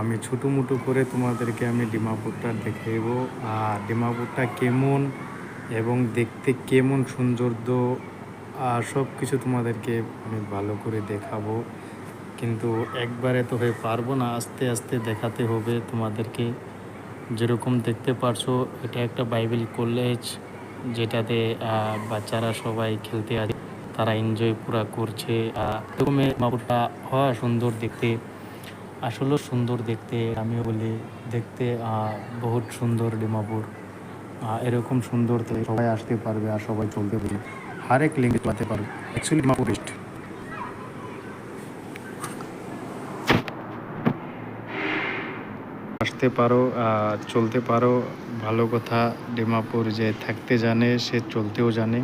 আমি ছোটো মুটো করে তোমাদেরকে আমি ডিমাপুরটা দেখাইব। আর ডিমাপুরটা কেমন এবং দেখতে কেমন সৌন্দর্য, আর সব কিছু তোমাদেরকে আমি ভালো করে দেখাবো। কিন্তু একবারে তো হয়ে পারব না, আস্তে আস্তে দেখাতে হবে তোমাদেরকে। যেরকম দেখতে পারছ, এটা একটা বাইবেল কলেজ, যেটাতে বাচ্চারা সবাই খেলতে আছে তারা এনজয় পুরা করছে। এরকমের মাপুরটা হয় সুন্দর দেখতে। আসলে সুন্দর দেখতে, আমিও বলি দেখতে বহুত সুন্দর ডিমাপুর। এরকম সুন্দর তো সবাই আসতে পারবে আর সবাই চলতে পারবে। হর এক লিঙ্গে চলাতে পারবে। অ্যাকচুয়ালি ডিমাপুর ইস্ট আসতে পারো চলতে পারো। ভালো কথা, ডিমাপুর যে থাকতে জানে, সে চলতেও জানে।